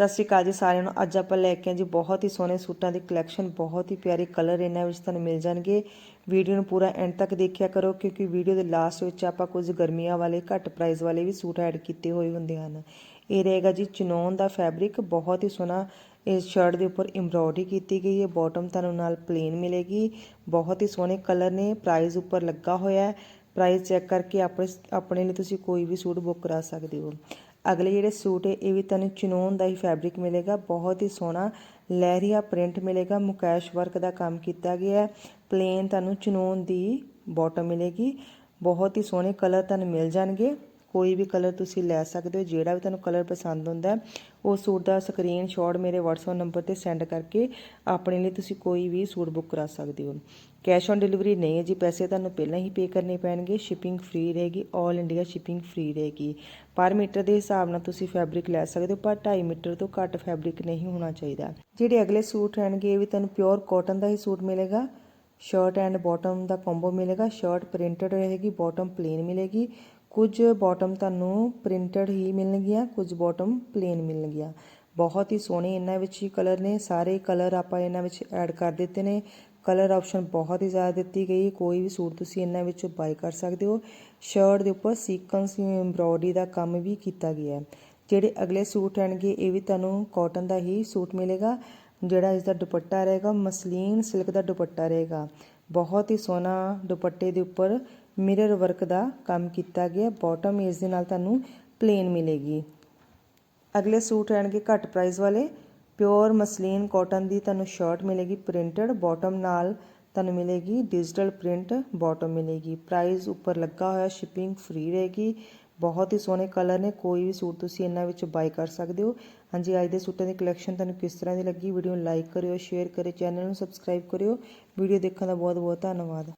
ਸਤਿ ਸ਼੍ਰੀ ਅਕਾਲ ਜੀ ਸਾਰਿਆਂ ਨੂੰ। ਅੱਜ ਆਪਾਂ ਲੈ ਕੇ ਆਏ ਜੀ ਬਹੁਤ ਹੀ ਸੋਹਣੇ ਸੂਟਾਂ ਦੀ ਕਲੈਕਸ਼ਨ ਬਹੁਤ ਹੀ ਪਿਆਰੇ ਕਲਰ ਇਹਨਾਂ ਵਿੱਚ ਤੁਹਾਨੂੰ ਮਿਲ ਜਾਣਗੇ। ਵੀਡੀਓ ਨੂੰ ਪੂਰਾ ਐਂਡ ਤੱਕ ਦੇਖਿਆ ਕਰੋ ਕਿਉਂਕਿ ਵੀਡੀਓ ਦੇ ਲਾਸਟ ਵਿੱਚ ਆਪਾਂ ਕੁਝ ਗਰਮੀਆਂ ਵਾਲੇ, ਘੱਟ ਪ੍ਰਾਈਸ ਵਾਲੇ ਵੀ ਸੂਟ ਐਡ ਕੀਤੇ ਹੋਏ ਹੁੰਦੇ ਹਨ। ਇਹ ਰਹੇਗਾ ਜੀ ਚਨੋਨ ਦਾ ਫੈਬਰਿਕ ਬਹੁਤ ਹੀ ਸੋਹਣਾ ਇਸ ਸ਼ਰਟ ਦੇ ਉੱਪਰ ਐਮਬ੍ਰੋਇਡਰੀ ਕੀਤੀ ਗਈ ਹੈ। ਬਾਟਮ ਤੁਹਾਨੂੰ ਨਾਲ ਪਲੇਨ ਮਿਲੇਗੀ। ਬਹੁਤ ਹੀ ਸੋਹਣੇ ਕਲਰ ਨੇ ਪ੍ਰਾਈਸ ਉੱਪਰ ਲੱਗਾ ਹੋਇਆ ਹੈ। ਪ੍ਰਾਈਸ ਚੈੱਕ ਕਰਕੇ ਆਪਣੇ ਆਪਣੇ ਲਈ ਤੁਸੀਂ ਕੋਈ ਵੀ ਸੂਟ ਬੁੱਕ ਕਰਾ ਸਕਦੇ ਹੋ। ਅਗਲੇ ਜਿਹੜੇ ਸੂਟ ਹੈ, ਇਹ ਵੀ ਤੁਹਾਨੂੰ ਚਨੋਨ ਦਾ ਹੀ ਫੈਬਰਿਕ ਮਿਲੇਗਾ, ਬਹੁਤ ਹੀ ਸੋਹਣਾ ਲਹਿਰੀਆ ਪ੍ਰਿੰਟ ਮਿਲੇਗਾ, ਮੁਕੈਸ਼ ਵਰਕ ਦਾ ਕੰਮ ਕੀਤਾ ਗਿਆ ਹੈ ਪਲੇਨ ਤੁਹਾਨੂੰ ਚਨੋਨ ਦੀ ਬਾਟਮ ਮਿਲੇਗੀ, ਬਹੁਤ ਹੀ ਸੋਹਣੇ ਕਲਰ ਤੁਹਾਨੂੰ ਮਿਲ ਜਾਣਗੇ। ਕੋਈ ਵੀ ਕਲਰ ਤੁਸੀਂ ਲੈ ਸਕਦੇ ਹੋ, ਜਿਹੜਾ ਵੀ ਤੁਹਾਨੂੰ ਕਲਰ ਪਸੰਦ ਹੁੰਦਾ ਉਹ ਸੂਟ ਦਾ ਸਕਰੀਨਸ਼ਾਟ ਮੇਰੇ WhatsApp ਨੰਬਰ ਤੇ ਸੈਂਡ ਕਰਕੇ ਆਪਣੇ ਲਈ ਤੁਸੀਂ ਕੋਈ ਵੀ ਸੂਟ ਬੁੱਕ ਕਰਾ ਸਕਦੇ ਹੋ। ਕੈਸ਼ ਔਨ ਡਿਲੀਵਰੀ ਨਹੀਂ ਹੈ ਜੀ, ਪੈਸੇ ਤੁਹਾਨੂੰ ਪਹਿਲਾਂ ਹੀ ਪੇ ਕਰਨੇ ਪੈਣਗੇ ਸ਼ਿਪਿੰਗ ਫ੍ਰੀ ਰਹੇਗੀ 올 ਇੰਡੀਆ ਸ਼ਿਪਿੰਗ ਫ੍ਰੀ ਰਹੇਗੀ। ਪਰ ਮੀਟਰ ਦੇ ਹਿਸਾਬ ਨਾਲ ਤੁਸੀਂ ਫੈਬਰਿਕ ਲੈ ਸਕਦੇ ਹੋ, ਪਰ 2.5 ਮੀਟਰ ਤੋਂ ਘੱਟ ਫੈਬਰਿਕ ਨਹੀਂ ਹੋਣਾ ਚਾਹੀਦਾ। ਜਿਹੜੇ ਅਗਲੇ ਸੂਟ ਰਹਿਣਗੇ, ਇਹ ਵੀ ਤੁਹਾਨੂੰ ਪਿਓਰ ਕਾਟਨ ਦਾ ਹੀ ਸੂਟ ਮਿਲੇਗਾ ਸ਼ਰਟ ਐਂਡ ਬਾਟਮ ਦਾ ਕੰਬੋ ਮਿਲੇਗਾ ਸ਼ਰਟ ਪ੍ਰਿੰਟਡ ਰਹੇਗੀ ਬਾਟਮ ਪਲੇਨ ਮਿਲੇਗੀ ਕੁਝ ਬਾਟਮ ਤੁਹਾਨੂੰ ਪ੍ਰਿੰਟਡ ਹੀ ਮਿਲਣਗੀਆਂ ਕੁਝ ਬਾਟਮ ਪਲੇਨ ਮਿਲਣਗੀਆਂ ਬਹੁਤ ਹੀ ਸੋਹਣੇ ਇਹਨਾਂ ਵਿੱਚ ਹੀ ਕਲਰ ਨੇ, ਸਾਰੇ ਕਲਰ ਆਪਾਂ ਇਹਨਾਂ ਵਿੱਚ ਐਡ ਕਰ ਦਿੱਤੇ ਨੇ। ਕਲਰ ਆਪਸ਼ਨ ਬਹੁਤ ਹੀ ਜ਼ਿਆਦਾ ਦਿੱਤੀ ਗਈ, ਕੋਈ ਵੀ ਸੂਟ ਤੁਸੀਂ ਇਹਨਾਂ ਵਿੱਚੋਂ ਬਾਈ ਕਰ ਸਕਦੇ ਹੋ। ਸ਼ਰਟ ਦੇ ਉੱਪਰ ਸੀਕੁਐਂਸ ਐਮਬ੍ਰੋਇਡਰੀ ਦਾ ਕੰਮ ਵੀ ਕੀਤਾ ਗਿਆ ਹੈ। ਜਿਹੜੇ ਅਗਲੇ ਸੂਟ ਰਹਿਣਗੇ ਇਹ ਵੀ ਤੁਹਾਨੂੰ ਕਾਟਨ ਦਾ ਹੀ ਸੂਟ ਮਿਲੇਗਾ, ਜਿਹੜਾ ਇਸ ਦਾ ਦੁਪੱਟਾ ਰਹੇਗਾ, ਮਸਲੀਨ ਸਿਲਕ ਦਾ ਦੁਪੱਟਾ ਰਹੇਗਾ। ਬਹੁਤ ਹੀ ਸੋਹਣਾ ਦੁਪੱਟੇ ਦੇ ਉੱਪਰ ਮਿਰਰ ਵਰਕ ਦਾ ਕੰਮ ਕੀਤਾ ਗਿਆ। ਬਾਟਮ ਇਸ ਦੇ ਨਾਲ ਤੁਹਾਨੂੰ ਪਲੇਨ ਮਿਲੇਗੀ। ਅਗਲੇ ਸੂਟ ਰਹਿਣਗੇ ਘੱਟ ਪ੍ਰਾਈਸ ਵਾਲੇ। ਪਿਓਰ ਮਸਲੀਨ ਕਾਟਨ ਦੀ ਤੁਹਾਨੂੰ ਸ਼ਰਟ ਮਿਲੇਗੀ ਪ੍ਰਿੰਟਡ ਬਾਟਮ ਨਾਲ ਤੁਹਾਨੂੰ ਮਿਲੇਗੀ ਡਿਜੀਟਲ ਪ੍ਰਿੰਟ ਬਾਟਮ ਮਿਲੇਗੀ। ਪ੍ਰਾਈਸ ਉੱਪਰ ਲੱਗਾ ਹੋਇਆ ਸ਼ਿਪਿੰਗ ਫ੍ਰੀ ਰਹੇਗੀ। ਬਹੁਤ ਹੀ ਸੋਹਣੇ ਕਲਰ ਨੇ, ਕੋਈ ਵੀ ਸੂਟ ਤੁਸੀਂ ਇਹਨਾਂ ਵਿੱਚ ਬਾਈ ਕਰ ਸਕਦੇ ਹੋ। ਹਾਂਜੀ, ਅੱਜ ਦੇ ਸੂਟਾਂ ਦੀ ਕਲੈਕਸ਼ਨ ਤੁਹਾਨੂੰ ਕਿਸ ਤਰ੍ਹਾਂ ਦੀ ਲੱਗੀ? ਵੀਡੀਓ ਨੂੰ ਲਾਈਕ ਕਰਿਓ ਸ਼ੇਅਰ ਕਰਿਓ ਚੈਨਲ ਨੂੰ ਸਬਸਕ੍ਰਾਈਬ ਕਰਿਓ। ਵੀਡੀਓ ਦੇਖਣ ਦਾ ਬਹੁਤ ਬਹੁਤ ਧੰਨਵਾਦ।